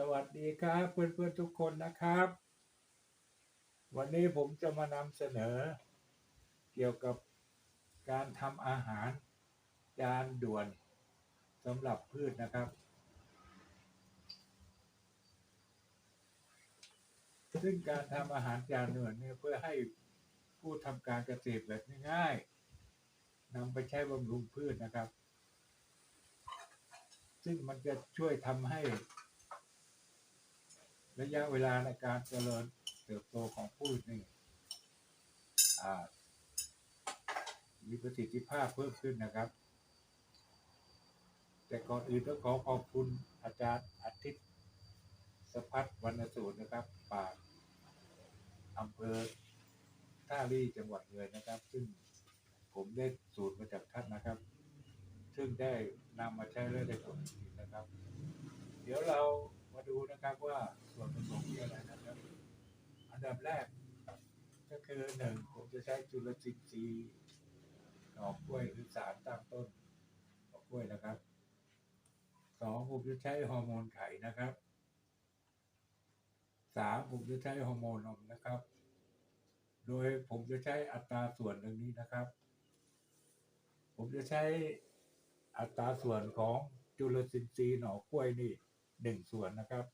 สวัสดีครับเพื่อนๆทุกคนนะครับ วันนี้ผมจะมานำเสนอ เกี่ยวกับการทำอาหารจานด่วนสำหรับพืชนะครับ ซึ่งการทำอาหารจานด่วนเนี่ยเพื่อให้ผู้ทำการเกษตรแบบง่ายๆนำไปใช้บำรุงพืชนะครับ ซึ่งมันจะช่วยทำให้ ระยะเวลาในการเจริญเติบโตของพืชนี่มีประสิทธิภาพเพิ่มขึ้นนะครับ แต่ก่อนอื่นต้องขอขอบคุณอาจารย์อาทิตย์สพัฒวรรณสูตรนะครับป่ากอำเภอท่าลี่จังหวัดเลยนะครับ ซึ่งผมได้สูตรมาจากท่านนะครับ ซึ่งได้นำมาใช้แล้วได้ผลดีนะครับ เดี๋ยวเรา มาดูนะครับว่าส่วนผสมมีอะไรนะครับ อันดับแรก ก็คือหนึ่งผมจะใช้จุลทรีย์ซีย์ดอกกล้วยหรือสารตั้งต้นดอกกล้วยนะครับสองผมจะใช้ฮอร์โมนไข่นะครับสามผมจะใช้ฮอร์โมนนมนะครับ โดยผมจะใช้อัตราส่วนดังนี้นะครับ ผมจะใช้อัตราส่วนของจุลทรีย์ซีย์หน่อกล้วยนี่ หนึ่งส่วนนะครับ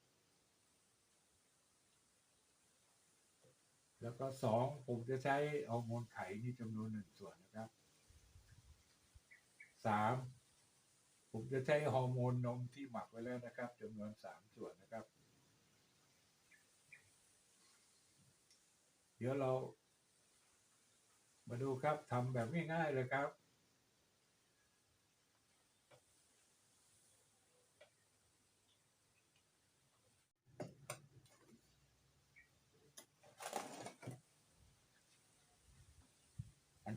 แล้วก็สองผมจะใช้ฮอร์โมนไข่นี่จำนวนหนึ่งส่วนนะครับสามผมจะใช้ฮอร์โมนนมที่หมักไว้แล้วนะครับจำนวนสามส่วนนะครับ เดี๋ยวเรามาดูครับทำแบบง่ายๆเลยครับ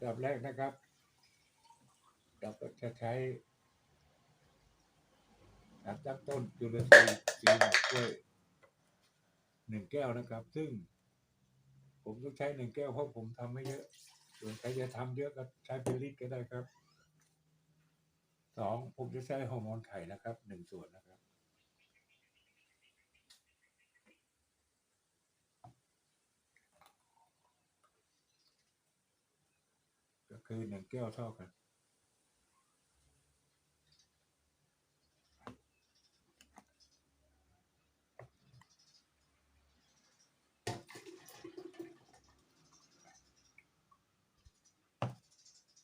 ดับแรกนะครับ เราก็จะใช้สารตั้งต้นจุลทรีย์สีหมอกกล้วยหนึ่งแก้วนะครับ ซึ่ง ผมต้องใช้หนึ่งแก้วเพราะผมทำไม่เยอะส่วนใครจะทำเยอะก็ใช้เป็นลิตรก็ได้ครับสองผมจะใช้ฮอร์โมนไข่นะครับหนึ่งส่วนนะครับ ก็ คือหนึ่งแก้วเท่ากัน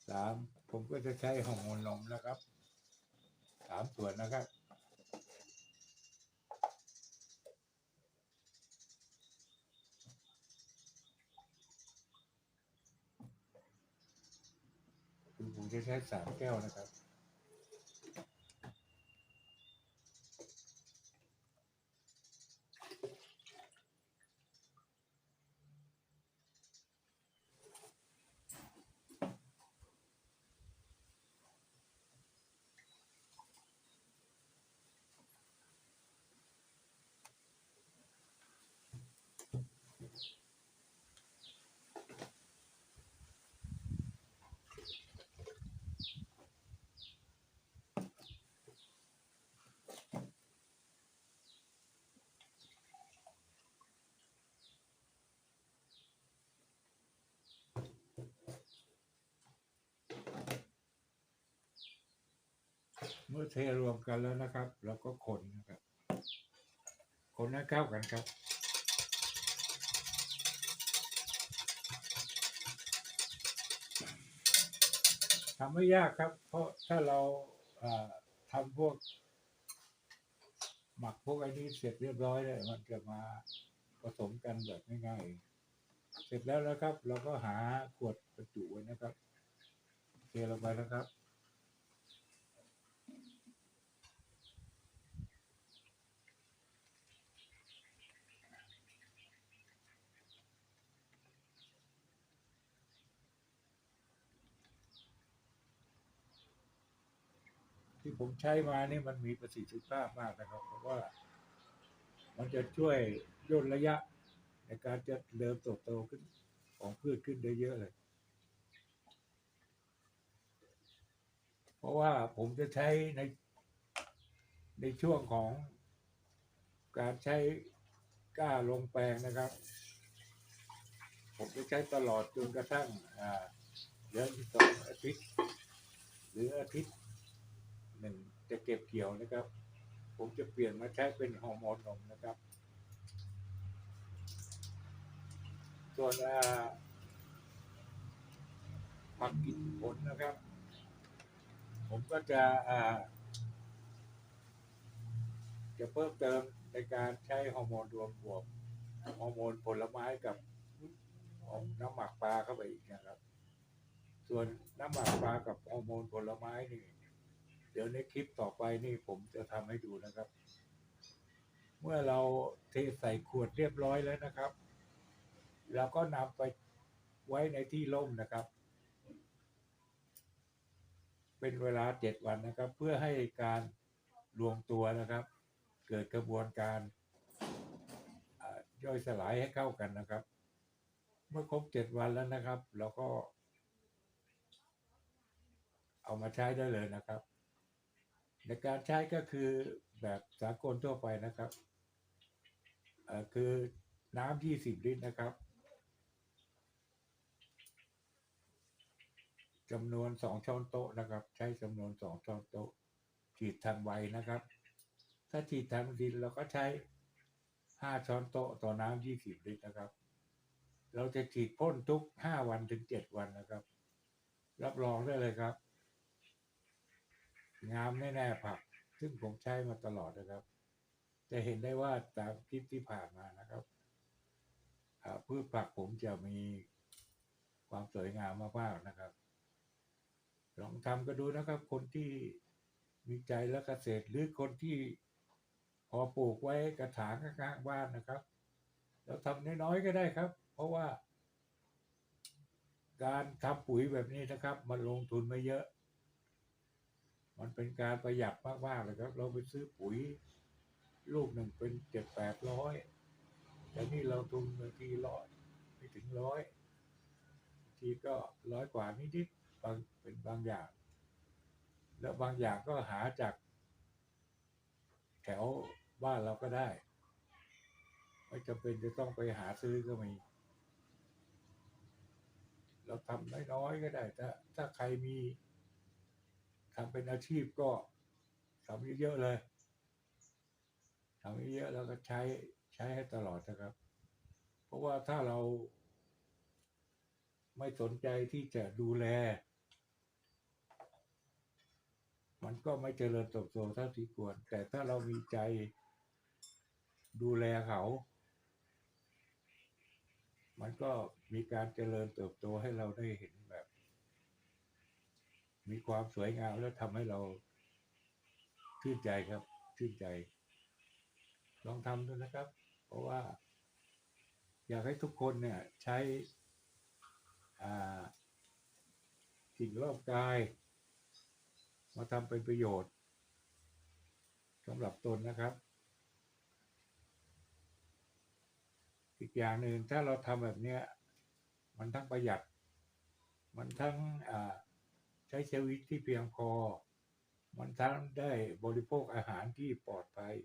สามผมก็จะใช้ฮอร์โมนนมนะครับสามส่วนนะครับ คือผม จะใช้สามแก้วนะครับ เมื่อเทรวมกันแล้วนะครับ เราก็คนนะครับ คนให้เข้ากันครับทำไม่ยากครับ เพราะถ้าเราทำพวก หมักพวกไอ้นี้เสร็จเรียบร้อยเลยมันจะมาผสมกันแบบง่ายๆ เสร็จแล้วนะครับ เราก็หาขวดบรรจุไว้นะครับเทลงไปนะครับ ที่ผมใช้มานี่มันมีประสิทธิภาพมากนะครับ เพราะว่า มันจะช่วยย่นระยะ ในการจะเริ่มเติบโตขึ้นของพืชขึ้นได้เยอะเลย เพราะว่าผมจะใช้ในในช่วงของการใช้กล้าลงแปลงนะครับ ผมจะใช้ตลอดจนกระทั่งอ่าเดือนที่สองอาทิตย์ หรืออาทิตย์ หนึ่งจะเก็บเกี่ยวนะครับ ผมจะเปลี่ยนมาใช้เป็นฮอร์โมนนมนะครับ ส่วนผักกินผลนะครับ ผมก็จะจะเพิ่มเติมในการใช้ฮอร์โมนรวมบวกฮอร์โมนผลไม้กับน้ำหมักปลาเข้าไปอีกนะครับ ส่วนน้ำหมักปลากับฮอร์โมนผลไม้นี่ เดี๋ยวในคลิปต่อไปนี่ผมจะทำให้ดูนะครับ เมื่อเราเทใส่ขวดเรียบร้อยแล้วนะครับเราก็นำไปไว้ในที่ร่มนะครับ เป็นเวลาเจ็ดวันนะครับ เพื่อให้การรวมตัวนะครับ เกิดกระบวนการย่อยสลายให้เข้ากันนะครับ เมื่อครบเจ็ดวันแล้วนะครับ เราก็ เอามาใช้ได้เลยนะครับ ในการใช้ก็คือแบบสากลทั่วไปนะครับอ่อคือน้ำยี่สิบลิตรนะครับจำนวนสองช้อนโต๊ะนะครับ ใช้จำนวนสองช้อนโต๊ะ ฉีดทันไวนะครับ ถ้าฉีดทันดินเราก็ใช้ห้าช้อนโต๊ะต่อน้ำยี่สิบลิตรนะครับ เราจะฉีดพ่นทุกห้าวันถึงเจ็ดวันนะครับ รับรองได้เลยครับ งามแน่ๆผัก ซึ่งผมใช้มาตลอดนะครับ จะเห็นได้ว่าตามคลิปที่ผ่านมานะครับพืชผักผมจะมีความสวยงามมากๆนะครับ ลองทำก็ดูนะครับ คนที่มีใจและเกษตรหรือคนที่พอปลูกไว้กระถางข้างบ้านนะครับเราทำน้อยๆก็ได้ครับ เพราะว่า การทำปุ๋ยแบบนี้นะครับ มันลงทุนไม่เยอะ มันเป็นการประหยัดมากๆเลยครับ เราไปซื้อปุ๋ย ลูกหนึ่งเป็นเจ็ดแปดร้อยแต่นี่เราทุนบางทีร้อยไม่ถึงร้อยบางทีก็ร้อยกว่านิดๆบางเป็นบางอย่าง แล้วบางอย่างก็หาจากแถวบ้านเราก็ได้ไม่จำเป็นจะต้องไปหาซื้อก็มี เราทำน้อยๆก็ได้ ถ้าถ้าใครมี ทำเป็นอาชีพก็ทำเยอะๆเลยทำเยอะแล้วก็ใช้ใช้ให้ตลอดนะครับ เพราะว่าถ้าเราไม่สนใจที่จะดูแล มันก็ไม่เจริญเติบโตเท่าที่ควร แต่ถ้าเรามีใจดูแลเขา มันก็มีการเจริญเติบโตให้เราได้เห็นแบบ มีความสวยงามแล้วทำให้เราชื่นใจครับชื่นใจ ลองทำดูนะครับ เพราะว่า อยากให้ทุกคนเนี่ย ใช้อ่าสิ่งรอบกาย มาทำเป็นประโยชน์สำหรับตนนะครับ อีกอย่างหนึ่งถ้าเราทำแบบเนี้ย มันทั้งประหยัด มันทั้งอ่า ใช้ชีวิตที่เพียงพอ มันทั้งได้บริโภคอาหารที่ปลอดภัย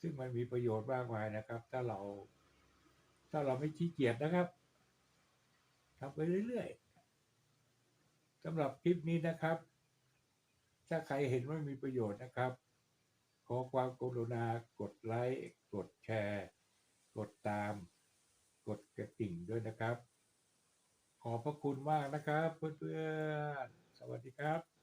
ซึ่งมันมีประโยชน์มากมายนะครับ ถ้าเรา ถ้าเราไม่ขี้เกียจนะครับทำไปเรื่อยๆสำหรับคลิปนี้นะครับ ถ้าใครเห็นว่ามีประโยชน์นะครับ ขอความกรุณากดไลค์ กดแชร์ กดตาม กดกระดิ่งด้วยนะครับ ขอบพระคุณมากนะครับ เพื่อนๆ สวัสดีครับ